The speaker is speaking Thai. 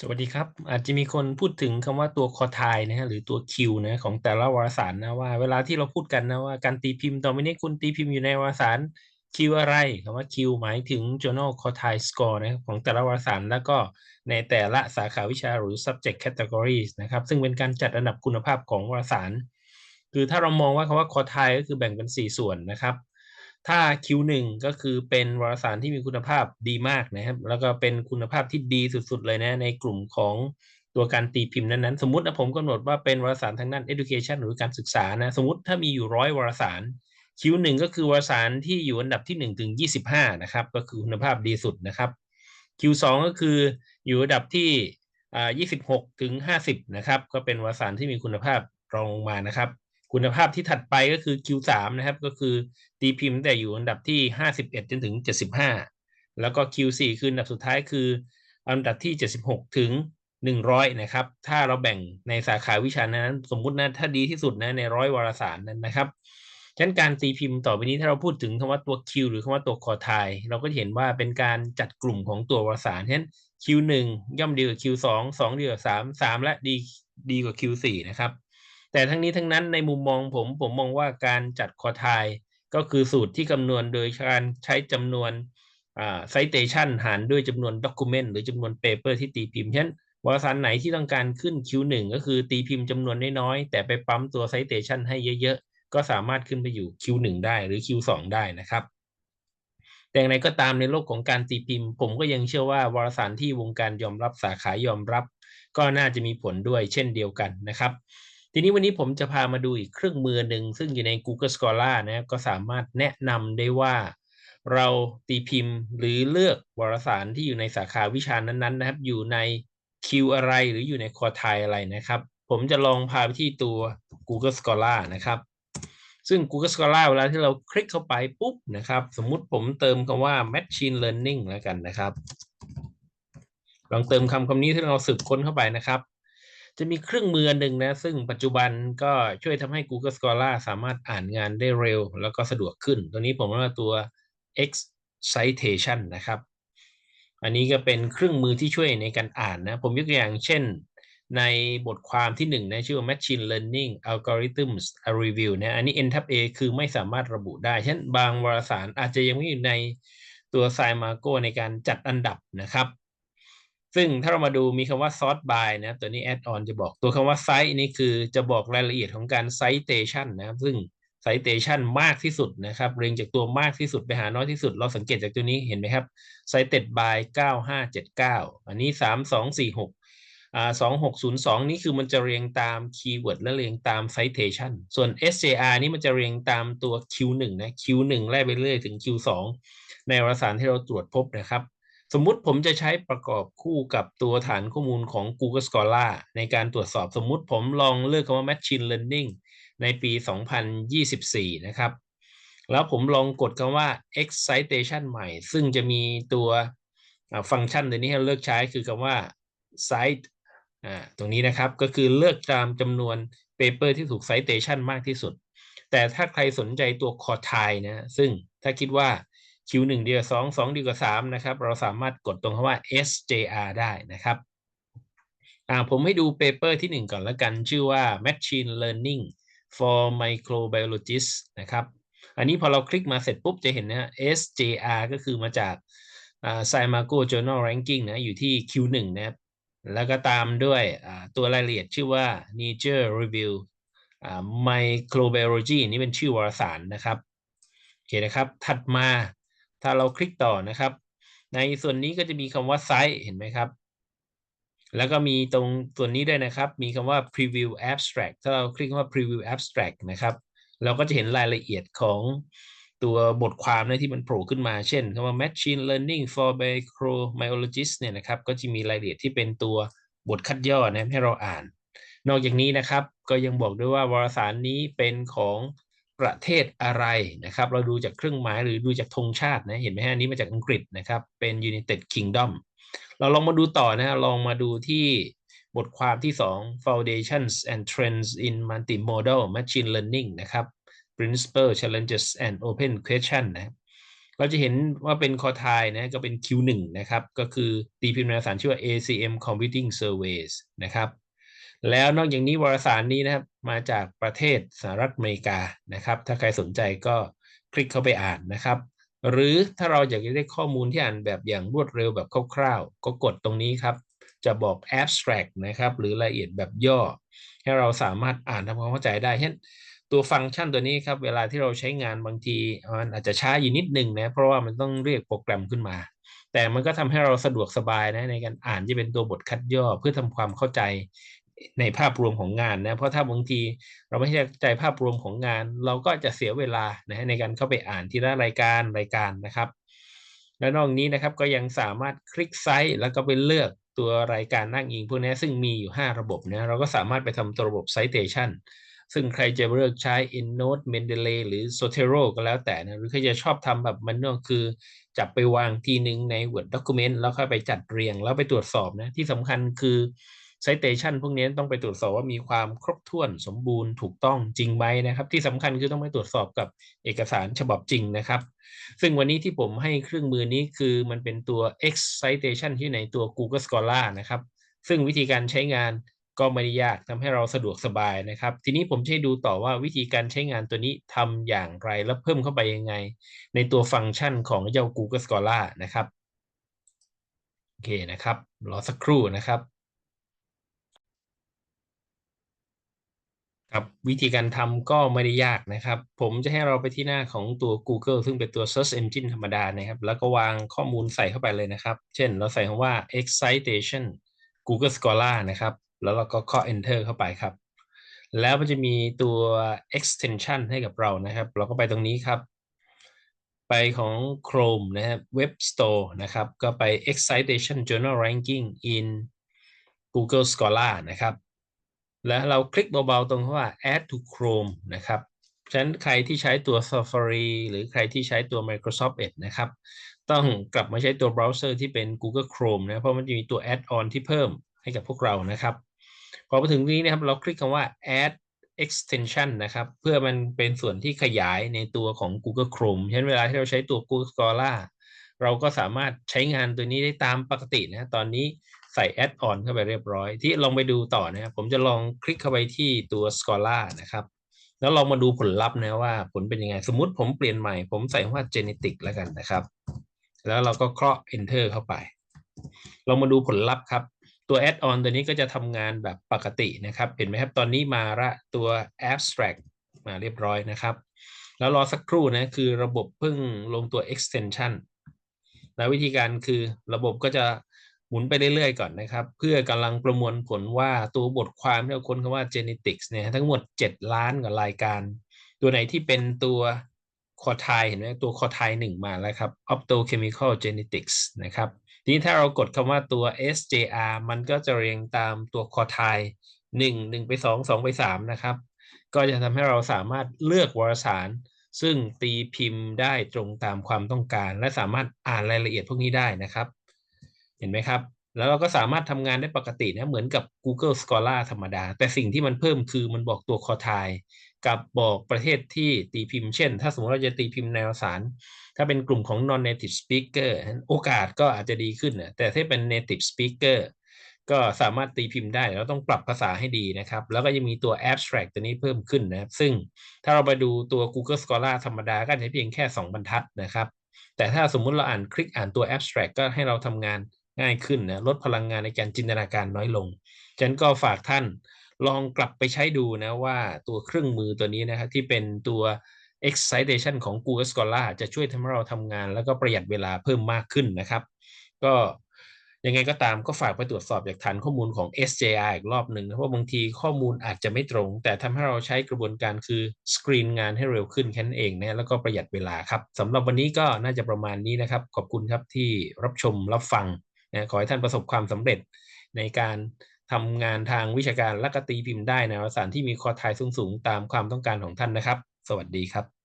สวัสดีครับ อาจจะมีคนพูดถึงคำว่าตัวคอไทนะฮะหรือตัวคิวนะของแต่ละวารสารนะว่า เวลาที่เราพูดกันนะว่าการตีพิมพ์ตอไปนี้คุณตีพิมพ์อยู่ในวารสารคิวอะไรคำว่าคิวหมายถึง journal q u a r t i score นะของแต่ละวารสารแล้วก็ในแต่ละสาขาวิชาหรือ subject categories นะครับ ซึ่งเป็นการจัดอันดับคุณภาพของวารสาร คือถ้าเรามองว่าคำว่า q u a r t i l e ก็คือแบ่งเป็น 4 ส่วนนะครับ ถ้า Q1 ก็คือเป็นวารสารที่มีคุณภาพดีมากนะครับ แล้วก็เป็นคุณภาพที่ดีสุดๆเลยนะ ในกลุ่มของตัวการตีพิมพ์นั้นๆ สมมตินะผมกำหนดว่าเป็นวารสารทางด้าน education หรือการศึกษานะ สมมติถ้ามีอยู่ร้อยวารสาร Q1 ก็คือวารสารที่อยู่อันดับที่1ถึง25 นะครับ ก็คือคุณภาพดีสุดนะครับ Q2 ก็คืออยู่อันดับที่ 26 ถึง 50 นะครับ ก็เป็นวารสารที่มีคุณภาพรองลงมานะครับ คุณภาพที่ถัดไปก็คือ Q3 นะครับ ก็คือตีพิมพ์แต่อยู่อันดับที่ 51 จนถึง 75 แล้วก็ Q4 คืออันดับสุดท้ายคืออันดับที่ 76 ถึง 100 นะครับ ถ้าเราแบ่งในสาขาวิชานั้น สมมุตินะ ถ้าดีที่สุดนะในร้อยวารสารนั้นนะครับฉะนั้นการตีพิมพ์ต่อไปนี้ถ้าเราพูดถึงคำว่าตัว Q หรือคำว่าตัวคอไทเราก็เห็นว่าเป็นการจัดกลุ่มของตัววารสารฉะนั้น Q1 ย่อมดีกว่า Q2 2ดีกว่า3 3 และดีดีกว่า Q4 นะครับ แต่ทั้งนี้ทั้งนั้นในมุมมองผมผมมองว่าการจัดคอทายก็คือสูตรที่คำนวณโดยการใช้จำนวนไซเตชันหารด้วยจำนวนด็อกิเมนต์หรือจำนวนเปเปอร์ที่ตีพิมพ์เช่นวารสารไหนที่ต้องการขึ้น Q1 ก็คือตีพิมพ์จำนวนน้อยๆ แต่ไปปั๊มตัวไซเตชันให้เยอะๆ ก็สามารถขึ้นไปอยู่ Q1 ได้หรือ Q2 ได้นะครับ แต่อย่างไรก็ตามในโลกของการตีพิมพ์ ผมก็ยังเชื่อว่าวารสารที่วงการยอมรับสาขายอมรับ ก็น่าจะมีผลด้วยเช่นเดียวกันนะครับ ทีนี้วันนี้ผมจะพามาดูอีกเครื่องมือหนึ่งซึ่งอยู่ใน Google Scholar นะก็สามารถแนะนำได้ว่า เราตีพิมพ์หรือเลือกวารสารที่อยู่ในสาขาวิชานั้นๆนะครับ อยู่ในคิวอะไรหรืออยู่ในคอไทอะไรนะครับ ผมจะลองพาไปที่ตัว Google Scholar นะครับ ซึ่ง Google Scholar เวลาที่เราคลิกเข้าไปปุ๊บนะครับ สมมุติผมเติมคำว่า Machine Learning แล้วกันนะครับ ลองเติมคำคำนี้ที่เราสืบค้นเข้าไปนะครับ จะมีเครื่องมือหนึ่งนะ ซึ่งปัจจุบันก็ช่วยทำให้ Google Scholar สามารถอ่านงานได้เร็ว แล้วก็สะดวกขึ้น ตัวนี้ผมเรียกว่าตัว X Citation นะครับ อันนี้ก็เป็นเครื่องมือที่ช่วยในการอ่านนะ ผมยกตัวอย่างเช่น ในบทความที่1นะชื่อว่า Machine Learning Algorithms a Review นะอันนี้ N tab A คือไม่สามารถระบุได้ เช่น บางวารสารอาจจะยังไม่อยู่ในตัว s i m a r g o ในการจัดอันดับนะครับ ซึ่งถ้าเรามาดูมีคำว่า sort by นะตัวนี้ add on จะบอกตัวคำว่า cite นี่คือจะบอกรายละเอียดของการ citation นะครับ ซึ่ง citation มากที่สุดนะครับ เรียงจากตัวมากที่สุดไปหาน้อยที่สุด เราสังเกตจากตัวนี้เห็นไหมครับ cited by 9579 อันนี้ 3246อ่า2602 นี่คือมันจะเรียงตามคีย์เวิร์ดและเรียงตาม citation ส่วน SJR นี่มันจะเรียงตามตัว Q1 นะ Q1 ไล่ไปเรื่อยถึง Q2 ในวารสารที่เราตรวจพบนะครับ สมมุติผมจะใช้ประกอบคู่กับตัวฐานข้อมูลของ Google Scholar ในการตรวจสอบสมมุติผมลองเลือกคำว่า Machine Learning ในปี 2024 นะครับ แล้วผมลองกดคำว่า excitation ใหม่ ซึ่งจะมีตัวฟังก์ชันตัวนี้ให้เลือกใช้คือคำว่า cite ตรงนี้นะครับก็คือเลือกตามจำนวนเปเปอร์ที่ถูก citation มากที่สุด แต่ถ้าใครสนใจตัว c o r t i นะ ซึ่งถ้าคิดว่า Q1 ดีกว่า2 2ดีกว่า3นะครับ เราสามารถกดตรงคำว่า SJR ได้นะครับผมให้ดูเปเปอร์ที่ 1 ก่อนแล้วกัน ชื่อว่า Machine Learning for Microbiologists นะครับ อันนี้พอเราคลิกมาเสร็จปุ๊บจะเห็นนะ SJR ก็คือมาจาก s c i m a g o Journal Ranking นะ อยู่ที่ Q1 นะครับ แล้วก็ตามด้วยตัวรายละเอียดชื่อว่า Nature Review Microbiology นี่เป็นชื่อวารสารนะครับ โอเคนะครับ ถัดมา ถ้าเราคลิกต่อนะครับ ในส่วนนี้ก็จะมีคำว่าไซต์เห็นไหมครับ แล้วก็มีตรงส่วนนี้ด้วยนะครับ มีคำว่า preview abstract ถ้าเราคลิกว่า preview abstract นะครับ เราก็จะเห็นรายละเอียดของตัวบทความนะที่มันโผล่ขึ้นมาเช่นคำว่า machine learning for microbiologists เนี่ยนะครับ ก็จะมีรายละเอียดที่เป็นตัวบทคัดย่อนะให้เราอ่าน นอกจากนี้นะครับ ก็ยังบอกด้วยว่าวารสารนี้เป็นของ ประเทศอะไรนะครับ เราดูจากเครื่องหมายหรือดูจากธงชาตินะเห็นไหมฮะนี้มาจากอังกฤษนะครับ เป็น United Kingdom เราลองมาดูต่อนะลองมาดูที่บทความที่ 2 Foundations and Trends in Multimodal Machine Learning นะครับ Principle Challenges and Open Question นะเราจะเห็นว่าเป็นคอทายนะก็เป็น Q1 นะครับ ก็คือตีพิมพ์ในสารชื่อว่า ACM Computing Surveys นะครับ แล้วนอกจากนี้วารสารนี้นะครับ มาจากประเทศสหรัฐอเมริกานะครับ ถ้าใครสนใจก็คลิกเข้าไปอ่านนะครับ หรือถ้าเราอยากจะได้ข้อมูลที่อ่านแบบอย่างรวดเร็วแบบคร่าวๆ ก็กดตรงนี้ครับ จะบอก abstract นะครับ หรือรายละเอียดแบบย่อ ให้เราสามารถอ่านทำความเข้าใจได้เช่นตัวฟังก์ชันตัวนี้ครับ เวลาที่เราใช้งานบางทีมันอาจจะช้าอยู่นิดนึงนะ เพราะว่ามันต้องเรียกโปรแกรมขึ้นมา แต่มันก็ทำให้เราสะดวกสบายนะในการอ่านที่เป็นตัวบทคัดย่อเพื่อทำความเข้าใจ ในภาพรวมของงานนะเพราะถ้าบางทีเราไม่เข้ใจภาพรวมของงาน เราก็จะเสียเวลานะในการเข้าไปอ่านทีละรายการรายการนะครับ และนอกนี้นะครับก็ยังสามารถคลิกไซต์แล้วก็ไปเลือกตัวรายการนั่งอิงพวกนี้ซึ่งมีอยู่ 5 ระบบนะเราก็สามารถไปทำตัวระบบ citation ซึ่งใครจะเลือกใช้ EndNote Mendeley หรือ Zotero ก็แล้วแต่นะหรือใครจะชอบทำแบบมันก็คือ จับไปวางทีหนึ่งใน Word Document แล้วค่อยไปจัดเรียงแล้วไปตรวจสอบนะที่สำคัญคือ citation พวกนี้ต้องไปตรวจสอบว่ามีความครบถ้วนสมบูรณ์ถูกต้องจริงไหมนะครับ ที่สำคัญคือต้องไปตรวจสอบกับเอกสารฉบับจริงนะครับ ซึ่งวันนี้ที่ผมให้เครื่องมือนี้คือมันเป็นตัว X citation ที่ในตัว Google Scholar นะครับ ซึ่งวิธีการใช้งาน ก็ไม่ได้ยากทำให้เราสะดวกสบายนะครับ ทีนี้ผมจะให้ดูต่อว่าวิธีการใช้งานตัวนี้ทำอย่างไรและเพิ่มเข้าไปยังไง ในตัวฟังก์ชันของเจ้า Google Scholar นะครับโอเคนะครับรอสักครู่นะครับครับวิธีการทำก็ไม่ได้ยากนะครับ ผมจะให้เราไปที่หน้าของตัว Google ซึ่งเป็นตัว Search Engine ธรรมดานะครับ แล้วก็วางข้อมูลใส่เข้าไปเลยนะครับ เช่นเราใส่คำว่า excitation Google Scholar นะครับ แล้วเราก็เคา enter เข้าไปครับ แล้วมันจะมีตัว extension ให้กับเรานะครับ เราก็ไปตรงนี้ครับ ไปของ Chrome นะครับ Web Store นะครับ ก็ไป excitation journal ranking in Google Scholar นะครับ แล้วเราคลิกเบาๆตรงที่ว่า add to Chrome นะครับฉะนั้นใครที่ใช้ตัว Safari หรือใครที่ใช้ตัว Microsoft Edge นะครับ ต้องกลับมาใช้ตัวเบราว์เซอร์ที่เป็น Google Chrome นะ เพราะมันจะมีตัว add-on ที่เพิ่มให้กับพวกเรานะครับ พอมาถึงนี้นะครับ เราคลิกคำว่า add extension นะครับ เพื่อมันเป็นส่วนที่ขยายในตัวของ Google Chrome ฉะนั้นเวลาที่เราใช้ตัว Google Scholar เราก็สามารถใช้งานตัวนี้ได้ตามปกตินะตอนนี้ใส่แอดออนเข้าไปเรียบร้อย ที่ลองไปดูต่อนะครับ ผมจะลองคลิกเข้าไปที่ตัว Scholar นะครับ แล้วลองมาดูผลลัพธ์นะว่าผลเป็นยังไง สมมติผมเปลี่ยนใหม่ ผมใส่ว่า genetic แล้วกันนะครับ แล้วเราก็เคาะ enter เข้าไปลองมาดูผลลัพธ์ครับ ตัว add on ตัวนี้ก็จะทำงานแบบปกตินะครับ เห็นไหมครับ ตอนนี้มาละตัว abstract มาเรียบร้อยนะครับ แล้วรอสักครู่นะ คือระบบเพิ่งลงตัว extension แล้ววิธีการคือระบบก็จะหมุนไปเรื่อยๆ ก่อนนะครับ เพื่อกำลังประมวลผลว่าตัวบทความที่เราค้นคำว่า genetics เนี่ยทั้งหมด 7 ล้านกว่ารายการ ตัวไหนที่เป็นตัวคอไทเห็นไหมตัวคอไทหนึ่งมาแล้วครับ optochemical genetics นะครับ ทีนี้ถ้าเรากดคำว่าตัว SJR มันก็จะเรียงตามตัวคอไทหนึ่งหนึ่งไปสองสองไปสามนะครับ ก็จะทำให้เราสามารถเลือกวารสาร ซึ่งตีพิมพ์ได้ตรงตามความต้องการ และสามารถอ่านรายละเอียดพวกนี้ได้นะครับ เห็นไหมครับ แล้วเราก็สามารถทำงานได้ปกตินะเหมือนกับ Google Scholar ธรรมดา แต่สิ่งที่มันเพิ่มคือมันบอกตัวคอทาย กับบอกประเทศที่ตีพิมพ์เช่น ถ้าสมมติเราจะตีพิมพ์ในวสาร ถ้าเป็นกลุ่มของ non native speaker โอกาสก็อาจจะดีขึ้นนะแต่ถ้าเป็น native speaker ก็สามารถตีพิมพ์ได้เราต้องปรับภาษาให้ดีนะครับ แล้วก็ยังมีตัว abstract ตัวนี้เพิ่มขึ้นนะครับ ซึ่งถ้าเราไปดูตัว Google Scholar ธรรมดาก็จะเพียงแค่ 2 บรรทัดนะครับ แต่ถ้าสมมุติเราอ่านคลิกอ่านตัว abstract ก็ให้เราทำงานง่ายขึ้นนะลดพลังงานในการจินตนาการน้อยลง ฉันก็ฝากท่าน ลองกลับไปใช้ดูนะว่าตัวเครื่องมือตัวนี้นะครับที่เป็นตัว excitation ของ Google Scholar จะช่วยทำให้เราทำงาน แล้วก็ประหยัดเวลาเพิ่มมากขึ้นนะครับ ก็ยังไงก็ตามก็ฝากไปตรวจสอบจากฐานข้อมูลของ SJR อีกรอบหนึ่งเพราะบางทีข้อมูลอาจจะไม่ตรง แต่ทำให้เราใช้กระบวนการคือสกรีนงานให้เร็วขึ้นแค่นั้นเองนะแล้วก็ประหยัดเวลาครับสำหรับวันนี้ก็น่าจะประมาณนี้นะครับ ขอบคุณครับที่รับชมรับฟังนะขอให้ท่านประสบความสำเร็จในการ ทำงานทางวิชาการและก็ตีพิมพ์ได้ในวารสารที่มีคอทายสูงๆ ตามความต้องการของท่านนะครับ สวัสดีครับ